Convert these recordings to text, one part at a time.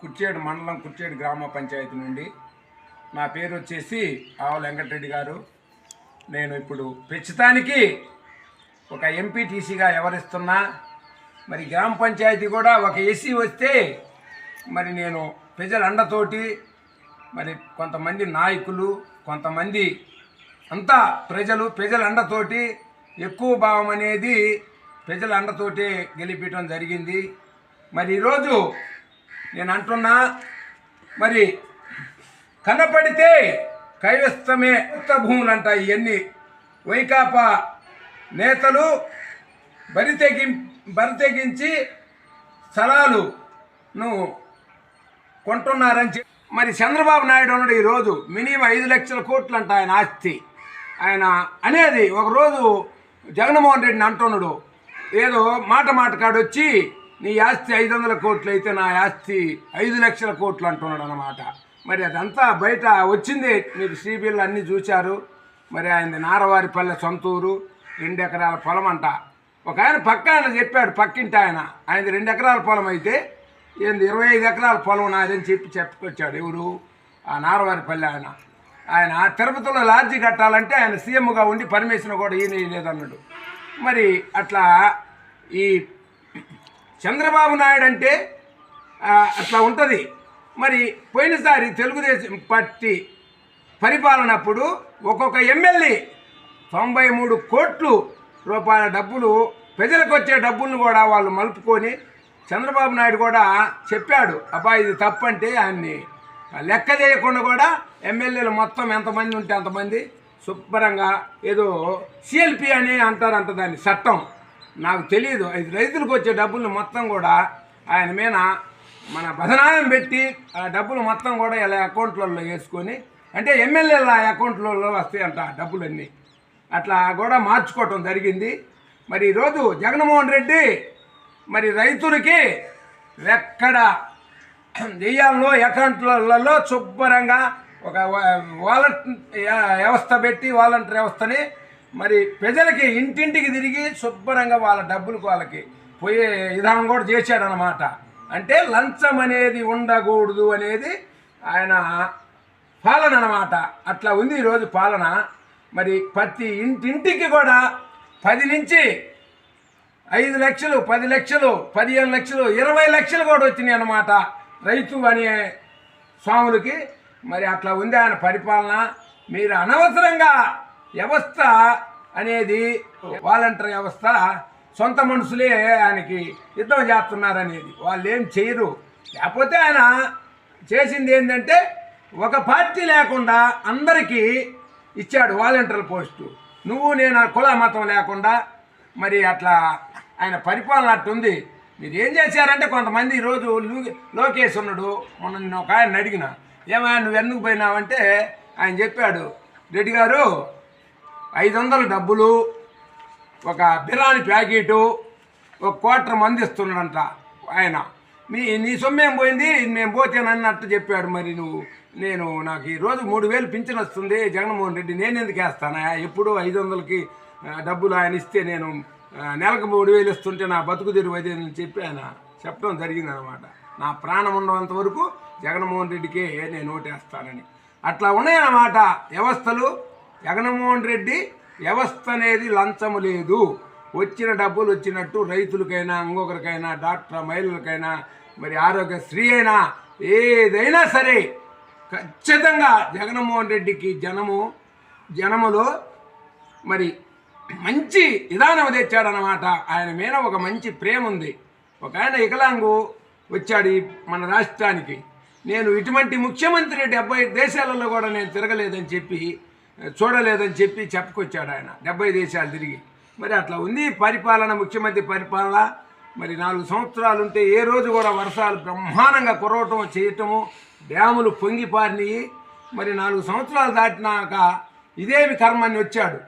కుర్చేడు మండలం కుర్చేడు గ్రామ పంచాయతీ నుండి నా పేరు వచ్చేసి ఆవ వెంకటరెడ్డి గారు. నేను ఇప్పుడు ప్రస్తుతానికి ఒక ఎంపీటీసీగా వ్యవహరిస్తున్నా. మరి గ్రామ పంచాయతీ కూడా ఒక ఏసీ వస్తే మరి నేను ప్రజల అండతోటి మరి కొంతమంది నాయకులు కొంతమంది అంతా ప్రజలు ప్రజల అండతోటి ఎక్కువ భావం అనేది ప్రజల అండతోటే గెలిపించడం జరిగింది. మరి ఈరోజు నేను అంటున్నా మరి కనపడితే కైవస్తమే ఉత్త భూములు అంట ఇవన్నీ వైకాపా నేతలు బరితెగి బరితెగించి స్థలాలు నువ్వు కొంటున్నారని చెప్పి మరి చంద్రబాబు నాయుడు అన్నాడు ఈరోజు మినిమం ఐదు లక్షల కోట్లు అంట ఆయన ఆస్తి. ఆయన అనేది ఒకరోజు జగన్మోహన్ రెడ్డిని అంటున్నాడు. ఏదో మాట మాట కాడొచ్చి నీ ఆస్తి ఐదు వందల కోట్లు అయితే నా ఆస్తి ఐదు లక్షల కోట్లు అంటున్నాడు అనమాట మరి అదంతా బయట వచ్చింది. మీరు శ్రీబిల్లు అన్నీ చూశారు. మరి ఆయన నారవారిపల్లె సొంతూరు రెండు ఎకరాల పొలం అంట. ఒక ఆయన పక్క ఆయన చెప్పాడు పక్కింటి ఆయన. ఆయనది రెండు ఎకరాల పొలం అయితే ఏంది ఇరవై ఐదు ఎకరాల పొలం నాదని చెప్పి చెప్పుకొచ్చాడు ఎవరు? ఆ నారవారిపల్లి ఆయన. ఆయన తిరుపతిలో లాడ్జీ కట్టాలంటే ఆయన సీఎంగా ఉండి పర్మిషన్ కూడా ఈయన లేదన్నాడు మరి అట్లా ఈ చంద్రబాబు నాయుడు అంటే అట్లా ఉంటుంది. మరి పోయినసారి తెలుగుదేశం పార్టీ పరిపాలనప్పుడు ఒక్కొక్క ఎమ్మెల్యే తొంభై మూడు కోట్లు రూపాయల డబ్బులు ప్రజలకు వచ్చే డబ్బులను కూడా వాళ్ళు మలుపుకొని చంద్రబాబు నాయుడు కూడా చెప్పాడు అబ్బా ఇది తప్పంటే ఆయన్ని లెక్క చేయకుండా కూడా ఎమ్మెల్యేలు మొత్తం ఎంతమంది ఉంటే అంతమంది శుభ్రంగా ఏదో సిఎల్పి అని అంటారంట దాన్ని చట్టం. నాకు తెలియదు అది రైతులకు వచ్చే డబ్బులు మొత్తం కూడా ఆయన మీద మన బదనాయం పెట్టి ఆ డబ్బులు మొత్తం కూడా ఇలా అకౌంట్లలో వేసుకొని అంటే ఎమ్మెల్యేల అకౌంట్లలో వస్తాయంట ఆ డబ్బులన్నీ. అట్లా కూడా మార్చుకోవటం జరిగింది. మరి ఈరోజు జగన్మోహన్ రెడ్డి మరి రైతులకి ఎక్కడ దెయ్యాల్లో అకౌంట్లలో శుభ్రంగా ఒక వాలంట్ వ్యవస్థ పెట్టి వాలంటీర్ వ్యవస్థని మరి ప్రజలకి ఇంటింటికి తిరిగి శుభ్రంగా వాళ్ళ డబ్బులకు వాళ్ళకి పోయే విధానం కూడా చేశాడనమాట అంటే లంచం అనేది ఉండకూడదు అనేది ఆయన పాలన అనమాట అట్లా ఉంది ఈరోజు పాలన. మరి ప్రతి ఇంటింటికి కూడా పది నుంచి ఐదు లక్షలు పది లక్షలు పదిహేను లక్షలు ఇరవై లక్షలు కూడా వచ్చినాయి అన్నమాట రైతు అనే స్వాములకి. మరి అట్లా ఉంది ఆయన పరిపాలన. మీరు అనవసరంగా వ్యవస్థ అనేది వాలంటీర్ వ్యవస్థ సొంత మనుషులే ఆయనకి యుద్ధం చేస్తున్నారనేది. వాళ్ళు ఏం చేయరు. లేకపోతే ఆయన చేసింది ఏంటంటే ఒక పార్టీ లేకుండా అందరికీ ఇచ్చాడు వాలంటీర్ పోస్టు. నువ్వు నేను కుల మతం లేకుండా మరి అట్లా ఆయన పరిపాలన అట్టుంది. మీరు ఏం చేశారంటే కొంతమంది ఈరోజు లూ- లోకేష్ ఉన్నాడు. మొన్న నేను ఒక ఆయన అడిగిన. ఏమయ్యా నువ్వు ఎందుకు పోయినావంటే ఆయన చెప్పాడు. రెడ్డి గారు ఐదు వందల డబ్బులు ఒక బిర్యానీ ప్యాకెటు ఒక క్వార్టర్ మంది ఇస్తున్నాడంట ఆయన. మీ నీ సొమ్మేం పోయింది? మేము పోతేనన్నట్టు చెప్పాడు మరి నువ్వు. నేను నాకు ఈరోజు మూడు వేలు పింఛన్ వస్తుంది జగన్మోహన్ రెడ్డి నేను ఎందుకు వేస్తానా? ఎప్పుడు ఐదు వందలకి డబ్బులు ఆయన ఇస్తే నేను నెలకు మూడు వేలు ఇస్తుంటే నా బతుకు తెరువు అదే అని చెప్పి ఆయన చెప్పడం జరిగిందనమాట నా ప్రాణం ఉన్నంత వరకు జగన్మోహన్ రెడ్డికే నేను ఓటేస్తానని. అట్లా ఉన్నాయన్నమాట వ్యవస్థలు. జగన్మోహన్ రెడ్డి వ్యవస్థ అనేది లంచము లేదు. వచ్చిన డబ్బులు వచ్చినట్టు రైతులకైనా ఇంకొకరికైనా డాక్టర్ మహిళలకైనా మరి ఆరోగ్యశ్రీ అయినా ఏదైనా సరే ఖచ్చితంగా జగన్మోహన్ రెడ్డికి జనము జనములో మరి మంచి విధానం తెచ్చాడనమాట ఆయన మీద ఒక మంచి ప్రేమ ఉంది. ఒక ఆయన వికలాంగు వచ్చాడు మన రాష్ట్రానికి. నేను ఇటువంటి ముఖ్యమంత్రి డెబ్బై దేశాలలో కూడా నేను తిరగలేదని చెప్పి చూడలేదని చెప్పి చెప్పుకొచ్చాడు ఆయన. డెబ్బై దేశాలు తిరిగి. మరి అట్లా ఉంది. పరిపాలన ముఖ్యమంత్రి పరిపాలన. మరి నాలుగు సంవత్సరాలు ఉంటే ఏ రోజు కూడా వర్షాలు బ్రహ్మాండంగా కురవటం చేయటము డ్యాములు పొంగిపారినాయి మరి నాలుగు సంవత్సరాలు దాటినాక ఇదేమి కర్మని వచ్చాడు?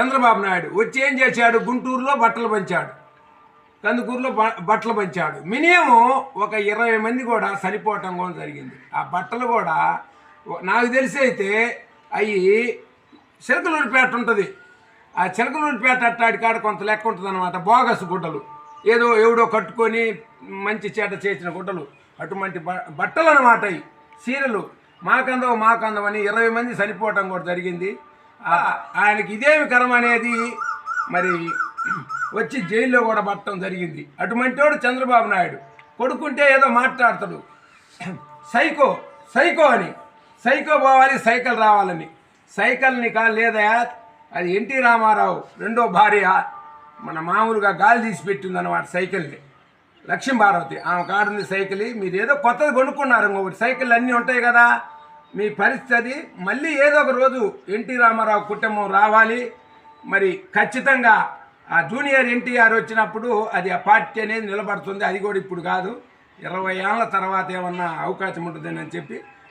చంద్రబాబు నాయుడు వచ్చి ఏం చేశాడు? గుంటూరులో బట్టలు పంచాడు. కందుకూరులో బ- బట్టలు పంచాడు. మినిమం ఒక ఇరవై మంది కూడా చనిపోవటం కూడా జరిగింది. ఆ బట్టలు కూడా నాకు తెలిసి అయితే అవి చిలకలూరిపేట ఉంటుంది. ఆ చిలకలూరిపేట అట్టాడి కాడ కొంత లెక్క ఉంటుంది అనమాట బోగస్ గుడ్డలు. ఏదో ఎవడో కట్టుకొని మంచి చేట చేసిన గుడ్డలు. అటువంటి బ- బట్టలు అనమాట అవి చీరలు. మాకందవు మాకందం అని ఇరవై మంది చనిపోవటం కూడా జరిగింది. ఆయనకి ఇదేమి కరం అనేది మరి వచ్చి జైల్లో కూడా పట్టడం జరిగింది. అటువంటి వాడు చంద్రబాబు నాయుడు. కొడుకుంటే ఏదో మాట్లాడతాడు. సైకో సైకో అని. సైకో పోవాలి సైకిల్ రావాలని. సైకిల్ని కా లేదా అది ఎన్టీ రామారావు రెండో భార్య మన మామూలుగా గాలి తీసి పెట్టింది అన్నమాట సైకిల్ని. లక్ష్మీ భారతి ఆమె కాడుంది సైకిల్ మీరు ఏదో కొత్తది కొనుక్కున్నారు ఇంకొకటి సైకిల్ అన్నీ ఉంటాయి కదా మీ పరిస్థితి. మళ్ళీ ఏదో ఒక రోజు ఎన్టీ రామారావు కుటుంబం రావాలి. మరి ఖచ్చితంగా ఆ జూనియర్ ఎన్టీఆర్ వచ్చినప్పుడు అది ఆ పార్టీ అనేది నిలబడుతుంది. అది కూడా ఇప్పుడు కాదు. ఇరవై ఏళ్ళ తర్వాత ఏమన్నా అవకాశం ఉంటుందని చెప్పి